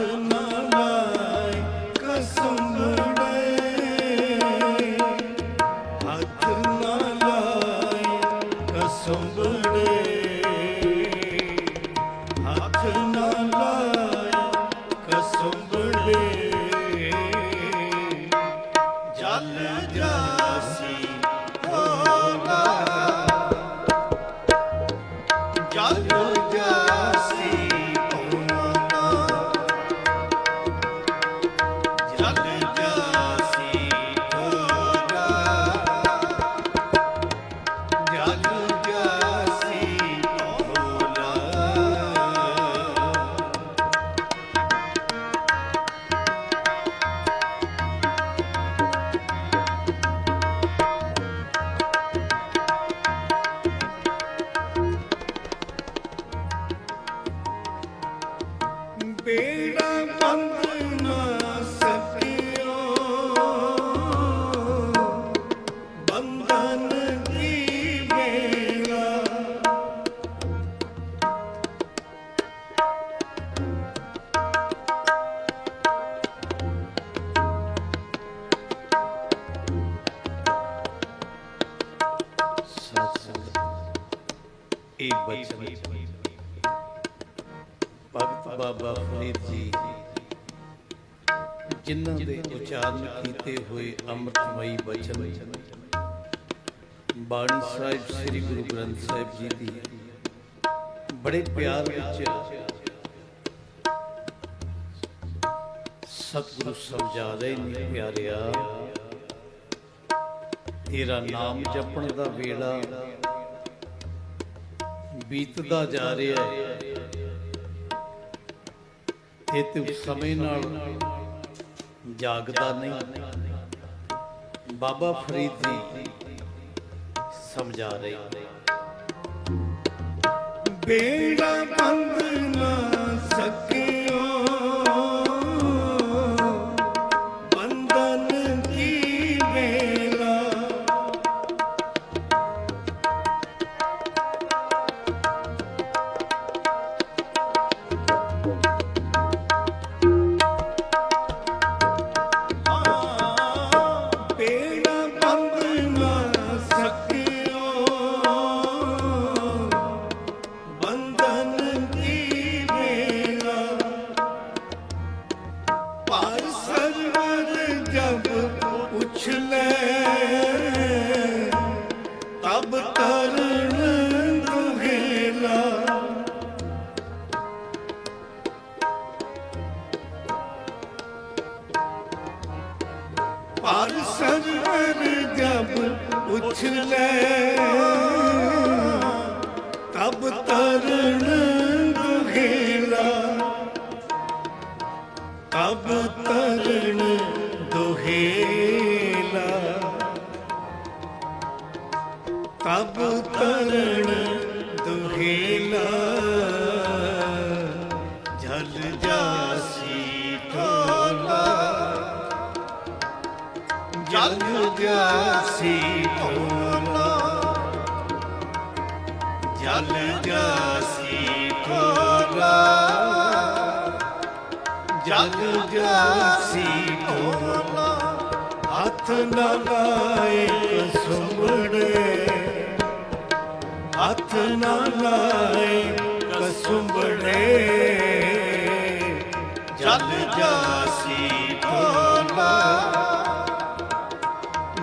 ਹੱਥ ਬਚਨ ਭਗਤ ਬਾਬਾ ਫਰੀਦ ਜੀ ਜਿਨ੍ਹਾਂ ਦੇ ਉਚਾਰਨ ਕੀਤੇ ਹੋਏ ਅੰਮ੍ਰਿਤਮਈ ਬਚਨ ਬਾਣੀ ਸਾਹਿਬ ਸ੍ਰੀ ਗੁਰੂ ਗ੍ਰੰਥ ਸਾਹਿਬ ਜੀ ਦੀ ਬੜੇ ਪਿਆਰ ਵਿੱਚ ਸਤਿਗੁਰੂ ਸਮਝਾ ਰਹੇ ਨੇ ਪਿਆਰਿਆ ਤੇਰਾ ਨਾਮ ਜਪਣ ਦਾ ਵੇਲਾ ਬੀਤਦਾ ਜਾ ਰਿਹਾ ਹੈ। ਤੇ ਸਮੇਂ ਨਾਲ ਜਾਗਦਾ ਨਹੀਂ। ਬਾਬਾ ਫਰੀਦ ਜੀ ਸਮਝਾ ਰਹੇ। ਬੇੜਾ ਬੰਦ ਨਾ ਤਬ ਤਰਨ ਦੁਹੇਲਾ ਤਬ ਤਰਨ ਦੁਹੇਲਾ ਜਲ ਜਾਸੀ ਢੋਲਾ ਜਲ ਜਾਸੀ ਢੋਲਾ ਜਲ ਜਾਸੀ ਜਗ ਜਾਸੀ ਕੋਲਾ ਹੱਥ ਨਾ ਲਾਏ ਕਸੁੰਬੜੇ ਹੱਥ ਨਾ ਲਾਏ ਕਸੁੰਬੜੇ ਜਗ ਜਾਸੀ ਕੋਲਾ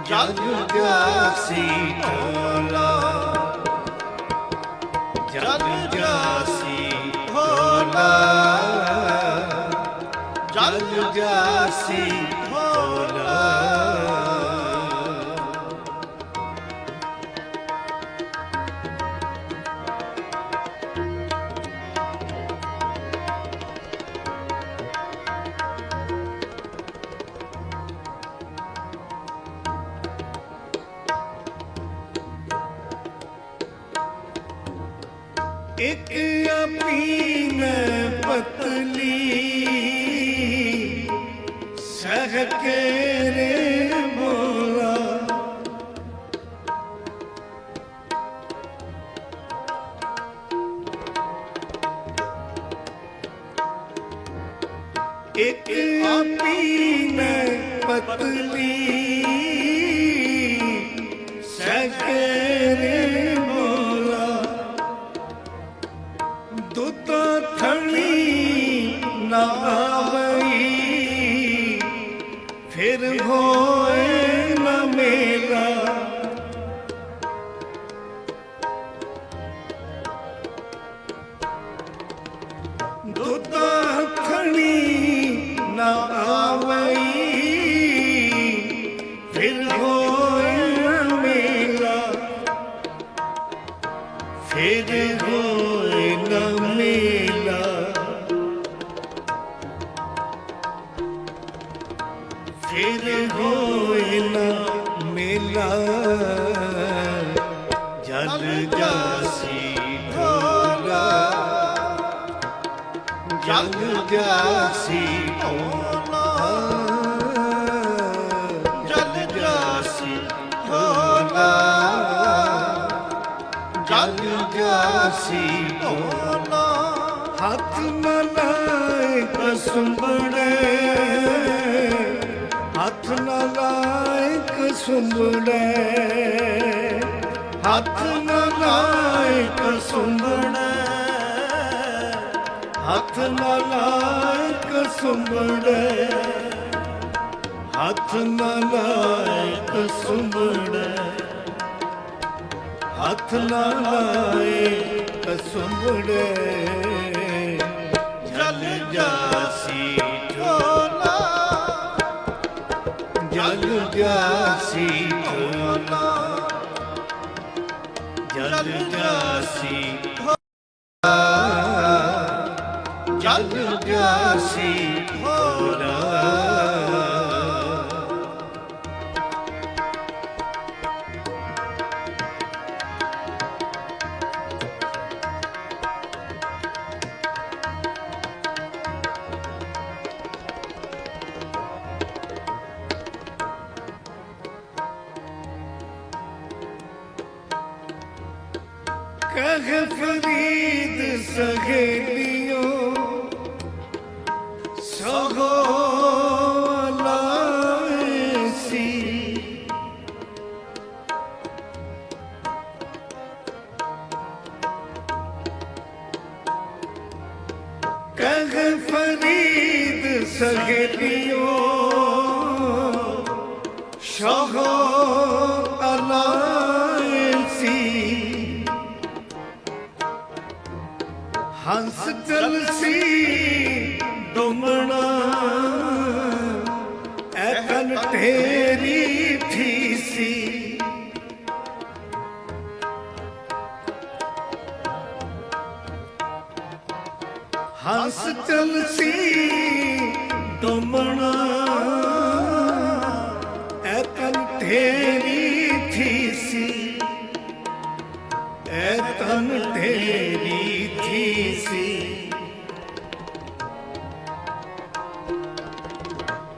ਜਗ ਜਾਸੀ ਕੋਲਾ ਜਗ ਜਾਸੀ ਇੱਕ ਆਪੀਨ ਪਤਲੀ ਸਹ ਕੇ ਰੇ ਮੋਲਾ। ਇੱਕ ਆਪੀਨ ਪਤਲੀ ਸਹ ਮੋਲਾ। ਦੁੱਤ ਥਣੀ ਨਾ ভোর ਜਾਸੀ ਢੋਲਾ ਜਗ ਜਾਸੀ ਢੋਲਾ ਜਗ ਜਾਸੀ ਢੋਲਾ ਹੱਥ ਮਲਾਏ ਕਸੁੰਬੜੇ ਹੱਥ ਮਲਾਏ ਕਸੁੰਬੜੇ ਹੱਥ ਮਲਾਏ ਕਸੁੰਬੜੇ ਹੱਥ ਮਲਾਏ ਕਸੁੰਬੜੇ ਹੱਥ ਮਲਾਏ ਕਸੁੰਬੜੇ ਹੱਥ ਨਾ ਲਾਏ ਕਸੁੰਬੜੇ ਜਲ ਜਾਸੀ ਢੋਲਾ ਜਲ ਜਾਸੀ ਢੋਲਾ ਜਲ ਜਾਸੀ ਸਗੋ ਅਲਾਏ ਸੀ। ਹੰਸ ਚਲ ਸੀ ਡੁੰਮਣਾ। ਐਕਨ ਤੇਰੀ ਥੀ ਹੰਸ ਚਲ ਡੁੰਮਣਾ।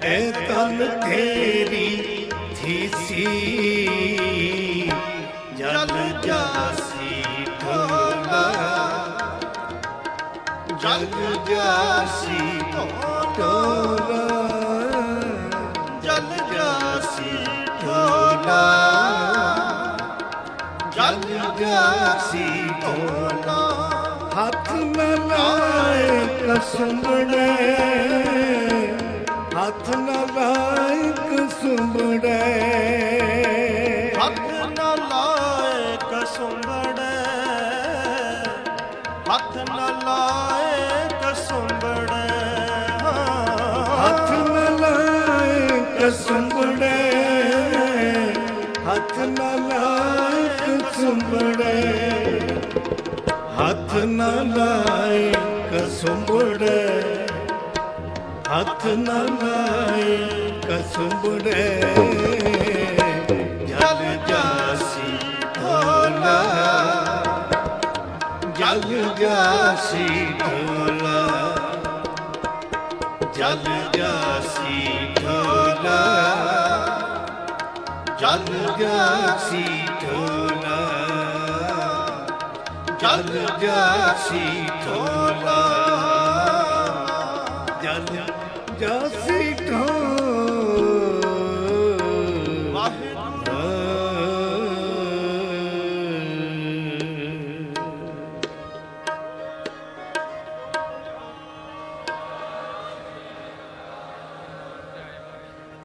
ਐ ਤਨ ਤੇਰੀ ਥੀ ਸੀ। ਜਲ ਜਾਸੀ ਢੋਲਾ ਜਗ ਜਾਸੀ ਢੋਲਾ ਜਲ ਜਾਸੀ ਢੋਲਾ ਜਲ ਜਾਸੀ ਢੋਲਾ ਹੱਥ ਨ ਲਾਏ ਕਸਮੜੇ ਹੱਥ ਨਾ ਲਾਇਕ ਸੁੰਬੜੈ। ਹੱਥ ਨਾ ਲਾਏ ਕਸੁੰਬੜੇ ਹੱਥ ਨਾ ਲਾਏ ਕਸੁੰਬੜੇ ਹੱਥ ਨਾ ਲਾਇਕ ਸੁੰਬੜੈ। ਹੱਥ ਨਾ ਲਾਇਕ ਸੁੰਬੜੈ। ਹੱਥ ਨਾ ਲਾਇਕ ਸੁੰਬੜੈ। ਹੱਥ ਨਾ ਲਾਇਕ ਸੁੰਬੜੈ। ਜਲ ਜਾਸੀ ਢੋਲਾ ਜਲ ਜਾਸੀ ਢੋਲਾ ਜਲ ਜਾਸੀ ਢੋਲਾ ਜਲ ਜਾਸੀ ਢੋਲਾ ਜਲ ਜਾਸੀ ਢੋਲਾ ਜਲ ਜਾਸੀ